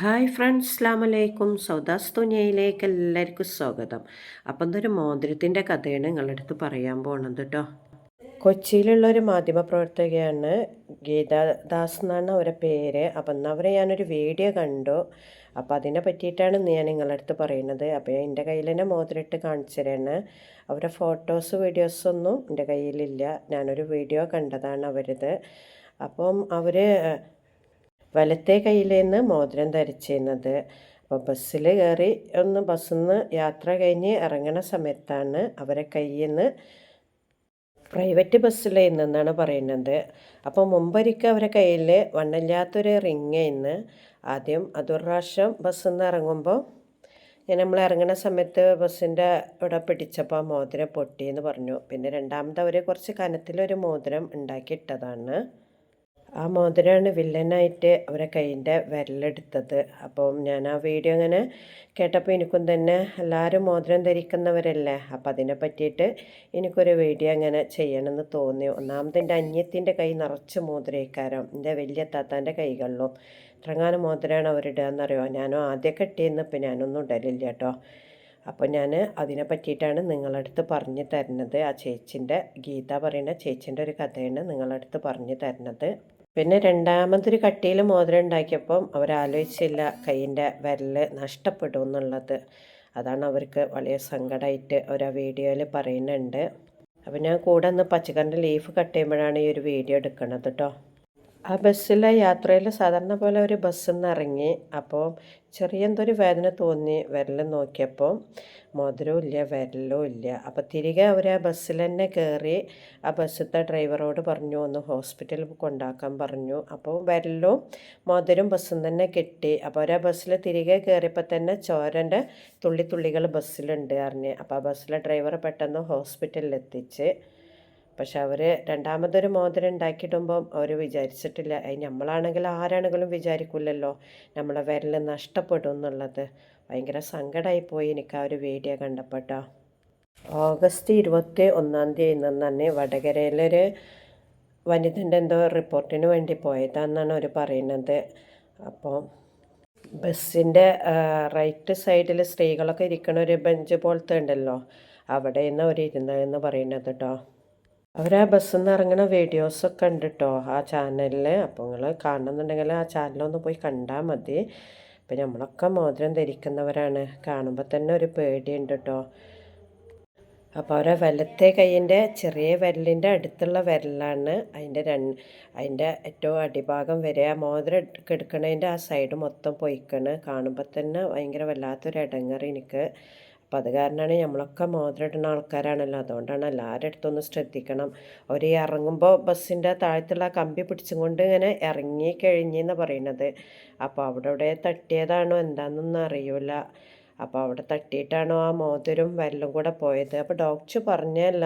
Hi friends അസ്ലാം അലൈക്കും സൗദാസ് തുനിയയിലേക്ക് എല്ലാവർക്കും സ്വാഗതം. അപ്പം എന്തൊരു മോതിരത്തിന്റെ കഥയാണ് നിങ്ങളുടെ അടുത്ത് പറയാൻ പോണത് കേട്ടോ കൊച്ചിയിലുള്ള ഒരു മാധ്യമപ്രവർത്തകയാണ് ഗീതാദാസ് എന്നാണ് അവരുടെ പേര്. അപ്പം എന്നാൽ അവരെ ഞാനൊരു വീഡിയോ കണ്ടു. അപ്പോൾ അതിനെ പറ്റിയിട്ടാണ് ഞാൻ നിങ്ങളുടെ അടുത്ത് പറയുന്നത് അപ്പോൾ എന്റെ കയ്യിൽ തന്നെ മോതിരിട്ട് കാണിച്ചു തരാണ് അവരുടെ ഫോട്ടോസ് വീഡിയോസൊന്നും എന്റെ കയ്യിലില്ല. ഞാനൊരു വീഡിയോ കണ്ടതാണ് അവരത്. അപ്പം അവർ വലത്തെ നിന്ന് മോതിരം ധരിച്ചിരുന്നത്. അപ്പോൾ ബസ്സിൽ കയറി ഒന്ന് ബസ്സിൽ നിന്ന് യാത്ര കഴിഞ്ഞ് ഇറങ്ങണ സമയത്താണ് അവരെ കയ്യിൽ നിന്ന് പ്രൈവറ്റ് ബസ്സിൽ നിന്നാണ് പറയുന്നത്. അപ്പോൾ മുമ്പൊരിക്കൽ അവരെ കയ്യിൽ വണ്ണില്ലാത്തൊരു റിങ് ഇന്ന് ആദ്യം അതൊരു പ്രാവശ്യം ബസ്സിൽ നിന്ന് ഇറങ്ങുമ്പോൾ ഞാൻ നമ്മൾ ഇറങ്ങുന്ന സമയത്ത് ബസ്സിന്റെ ഇവിടെ പിടിച്ചപ്പോൾ മോതിരം പൊട്ടിയെന്ന് പറഞ്ഞു. പിന്നെ രണ്ടാമത് അവർ കുറച്ച് കനത്തിലൊരു മോതിരം ഉണ്ടാക്കിയിട്ടതാണ്. ആ മോതിരമാണ് വില്ലനായിട്ട് അവരെ കയ്യിന്റെ വിരലെടുത്തത്. അപ്പം ഞാൻ ആ വീഡിയോ അങ്ങനെ കേട്ടപ്പോൾ എനിക്കും തന്നെ എല്ലാവരും മോതിരം ധരിക്കുന്നവരല്ലേ അപ്പോൾ അതിനെ പറ്റിയിട്ട് എനിക്കൊരു വീഡിയോ അങ്ങനെ ചെയ്യണമെന്ന് തോന്നി. ഒന്നാമത് എന്റെ അന്യത്തിന്റെ കൈ നിറച്ച് മോതിരയിക്കാരം എന്റെ വലിയ താത്താന്റെ കൈകളിലും ഇത്രങ്ങാനും മോതിരമാണ് അവരിടുക എന്നറിയോ? ഞാനും ആദ്യമൊക്കെ ഇട്ടിരുന്നു ഇപ്പം ഞാനൊന്നും ഇടലില്ല കേട്ടോ. അപ്പോൾ ഞാൻ അതിനെ പറ്റിയിട്ടാണ് നിങ്ങളടുത്ത് പറഞ്ഞു തരുന്നത്. ആ ചേച്ചിന്റെ ഗീത പറയുന്ന ചേച്ചിന്റെ ഒരു കഥയാണ് നിങ്ങളടുത്ത് പറഞ്ഞു തരുന്നത്. പിന്നെ രണ്ടാമതൊരു കട്ടിയിൽ മോതിരം ഉണ്ടാക്കിയപ്പം അവരാലോചിച്ചില്ല കൈയിന്റെ വിരൽ നഷ്ടപ്പെടും എന്നുള്ളത്. അതാണ് അവർക്ക് വലിയ സങ്കടമായിട്ട് ആ വീഡിയോയിൽ പറയുന്നുണ്ട്. അപ്പം ഞാൻ കൂടെ ഒന്ന് പച്ചക്കറിന്റെ ലീഫ് കട്ട് ചെയ്യുമ്പോഴാണ് ഈ ഒരു വീഡിയോ എടുക്കുന്നത് കേട്ടോ ആ ബസ്സിലെ യാത്രയിൽ സാധാരണ പോലെ ഒരു ബസ്സിൽ നിന്ന് ഇറങ്ങി അപ്പോൾ ചെറിയ എന്തൊരു വേദന തോന്നി വിരൽ നോക്കിയപ്പോൾ മോതിരവും ഇല്ല വിരലും ഇല്ല. അപ്പോൾ തിരികെ അവർ ആ ബസ്സിൽ തന്നെ കയറി ആ ബസ്സിലത്തെ ഡ്രൈവറോട് പറഞ്ഞു ഒന്ന് ഹോസ്പിറ്റലിൽ കൊണ്ടാക്കാൻ പറഞ്ഞു. അപ്പോൾ വിരലും മോതിരം ബസ്സിൽ തന്നെ കിട്ടി. അപ്പോൾ അവർ ആ ബസ്സിൽ തിരികെ കയറിയപ്പോൾ തന്നെ ചോരന്റെ തുള്ളി തുള്ളികൾ ബസ്സിലുണ്ട് അറിഞ്ഞ് അപ്പോൾ ആ ബസ്സിലെ ഡ്രൈവർ പെട്ടെന്ന് ഹോസ്പിറ്റലിൽ എത്തിച്ച് പക്ഷെ അവർ രണ്ടാമതൊരു മോതിരം ഉണ്ടാക്കിയിടുമ്പം അവർ വിചാരിച്ചിട്ടില്ല. അത് നമ്മളാണെങ്കിൽ ആരാണെങ്കിലും വിചാരിക്കില്ലല്ലോ നമ്മളെ വിരൽ നഷ്ടപ്പെടും എന്നുള്ളത്. ഭയങ്കര സങ്കടമായി പോയി എനിക്ക് ആ ഒരു വീഡിയോ കണ്ടപ്പോട്ടോ. ഓഗസ്റ്റ് ഇരുപത്തി ഒന്നാം തീയതി നിന്ന് തന്നെ വടകരയിലൊരു വനിതന്റെ എന്തോ റിപ്പോർട്ടിന് വേണ്ടി പോയതാണെന്നാണ് അവർ പറയുന്നത്. അപ്പോൾ ബസ്സിന്റെ റൈറ്റ് സൈഡിൽ സ്ത്രീകളൊക്കെ ഇരിക്കണ ഒരു ബെഞ്ച് പോലത്തെ ഉണ്ടല്ലോ. അവിടെ നിന്ന് അവർ ഇരുന്നതെന്ന് പറയുന്നത് കേട്ടോ. അവർ ആ ബസ്സിൽ നിന്ന് ഇറങ്ങുന്ന വീഡിയോസൊക്കെ ഉണ്ട് കേട്ടോ ആ ചാനലിൽ അപ്പോൾ നിങ്ങൾ കാണുന്നുണ്ടെങ്കിൽ ആ ചാനലൊന്ന് പോയി കണ്ടാൽ മതി. അപ്പം നമ്മളൊക്കെ മോതിരം ധരിക്കുന്നവരാണ്. കാണുമ്പോൾ തന്നെ ഒരു പേടിയുണ്ട് കേട്ടോ അപ്പോൾ അവരെ വലത്തെ കൈയിന്റെ ചെറിയ വിരലിന്റെ അടുത്തുള്ള വിരലാണ് അതിന്റെ രണ്ട് അതിന്റെ ഏറ്റവും അടിഭാഗം വരെ ആ മോതിരം എടുക്കണതിന്റെ ആ സൈഡ് മൊത്തം പൊയ്ക്കണ്. കാണുമ്പോൾ തന്നെ ഭയങ്കര വല്ലാത്തൊരു ഇടങ്ങറി എനിക്ക്. അപ്പം അത് കാരണമാണ് നമ്മളൊക്കെ മോതിരം ഇടുന്ന ആൾക്കാരാണല്ലോ. അതുകൊണ്ടാണ് എല്ലാവരുടെ അടുത്തൊന്ന് ശ്രദ്ധിക്കണം. അവർ ഇറങ്ങുമ്പോൾ ബസ്സിന്റെ താഴത്തുള്ള കമ്പി പിടിച്ചും കൊണ്ട് ഇങ്ങനെ ഇറങ്ങി കഴിഞ്ഞെന്ന് പറയുന്നത് അപ്പോൾ അവിടെ ഇവിടെ തട്ടിയതാണോ എന്താണെന്നൊന്നും അറിയില്ല അപ്പോൾ അവിടെ തട്ടിയിട്ടാണോ ആ മോതിരം വരലും കൂടെ പോയത്. അപ്പോൾ ഡോക്ടർ പറഞ്ഞല്ല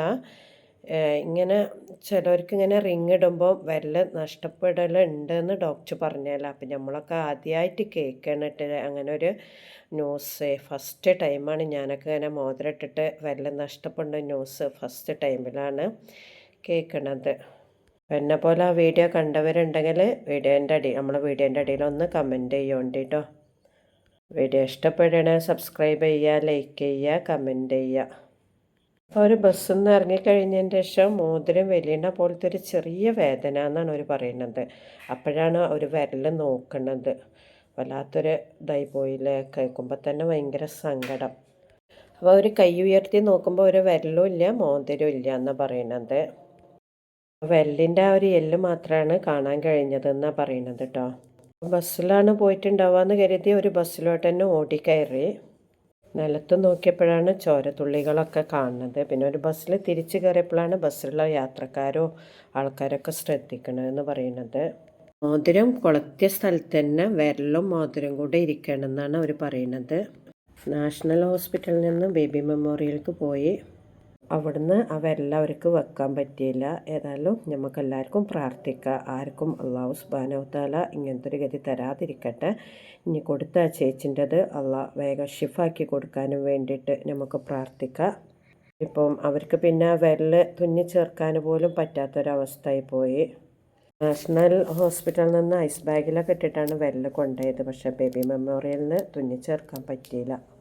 ഇങ്ങനെ ചിലർക്ക് ഇങ്ങനെ റിങ് ഇടുമ്പോൾ വല്ല നഷ്ടപ്പെടലുണ്ടെന്ന് ഡോക്ടർ പറഞ്ഞല്ല അപ്പം നമ്മളൊക്കെ ആദ്യമായിട്ട് കേൾക്കണിട്ട് അങ്ങനെ ഒരു ന്യൂസ് ഫസ്റ്റ് ടൈമാണ് ഞാനൊക്കെ ഇങ്ങനെ മോതിരം ഇട്ടിട്ട് വിരൽ നഷ്ടപ്പെടുന്ന ന്യൂസ് ഫസ്റ്റ് ടൈമിലാണ് കേൾക്കണത് എന്നെ പോലെ ആ വീഡിയോ കണ്ടവരുണ്ടെങ്കിൽ വീഡിയോന്റെ അടി നമ്മളെ വീഡിയോന്റെ അടിയിൽ ഒന്ന് കമന്റ് ചെയ്യുന്നുണ്ട് കേട്ടോ വീഡിയോ ഇഷ്ടപ്പെടണേ സബ്സ്ക്രൈബ് ചെയ്യുക ലൈക്ക് ചെയ്യുക കമന്റ് ചെയ്യുക. ഒരു ബസ്സിൽ നിന്ന് ഇറങ്ങിക്കഴിഞ്ഞതിന് ശേഷം മോതിരം വലിയണ പോലത്തെ ഒരു ചെറിയ വേദന എന്നാണ് അവർ പറയുന്നത്. അപ്പോഴാണ് അവർ വിരൽ നോക്കുന്നത് വല്ലാത്തൊരു ഇതായി പോയില്ലേ? കേൾക്കുമ്പോൾ തന്നെ ഭയങ്കര സങ്കടം. അപ്പോൾ അവർ കൈ ഉയർത്തി നോക്കുമ്പോൾ ഒരു വിരലും ഇല്ല മോതിരം ഇല്ല എന്നാണ് പറയുന്നത് വെല്ലിന്റെ ആ ഒരു എല്ല് മാത്രമാണ് കാണാൻ കഴിഞ്ഞത് എന്നാണ് പറയുന്നത് കേട്ടോ ബസ്സിലാണ് പോയിട്ടുണ്ടാവുക എന്ന് കരുതി ഒരു ബസ്സിലോട്ട് തന്നെ ഓടിക്കയറി. നിലത്ത് നോക്കിയപ്പോഴാണ് ചോരത്തുള്ളികളൊക്കെ കാണുന്നത്. പിന്നെ ഒരു ബസ്സിൽ തിരിച്ചു കയറിയപ്പോഴാണ് ബസ്സിലുള്ള യാത്രക്കാരോ ആൾക്കാരൊക്കെ ശ്രദ്ധിക്കണമെന്ന് പറയുന്നത്. മോതിരം കൊളത്തിയ സ്ഥലത്ത് തന്നെ വിരലും മോതിരം കൂടെ ഇരിക്കണമെന്നാണ് അവർ പറയുന്നത്. നാഷണൽ ഹോസ്പിറ്റലിൽ നിന്ന് ബേബി മെമ്മോറിയൽക്ക് പോയി. അവിടുന്ന് അവരെല്ലാവർക്കും വെക്കാൻ പറ്റിയില്ല. ഏതായാലും നമുക്കെല്ലാവർക്കും പ്രാർത്ഥിക്കാം. ആർക്കും അള്ളാഹു സുബാനവത്താല ഇങ്ങനത്തെ ഒരു ഗതി തരാതിരിക്കട്ടെ. ഇനി കൊടുത്ത ചേച്ചിന്റെത് അള്ളാഹ് വേഗം ഷിഫാക്കി കൊടുക്കാനും വേണ്ടിയിട്ട് നമുക്ക് പ്രാർത്ഥിക്കാം. ഇപ്പം അവർക്ക് പിന്നെ വിരൽ തുന്നി ചേർക്കാൻ പോലും പറ്റാത്തൊരവസ്ഥയായി പോയി. നാഷണൽ ഹോസ്പിറ്റലിൽ നിന്ന് ഐസ് ബാഗിലൊക്കെ ഇട്ടിട്ടാണ് വെല്ല് കൊണ്ടുപോയത്. പക്ഷേ ബേബി മെമ്മോറിയലിന് തുന്നി ചേർക്കാൻ പറ്റിയില്ല.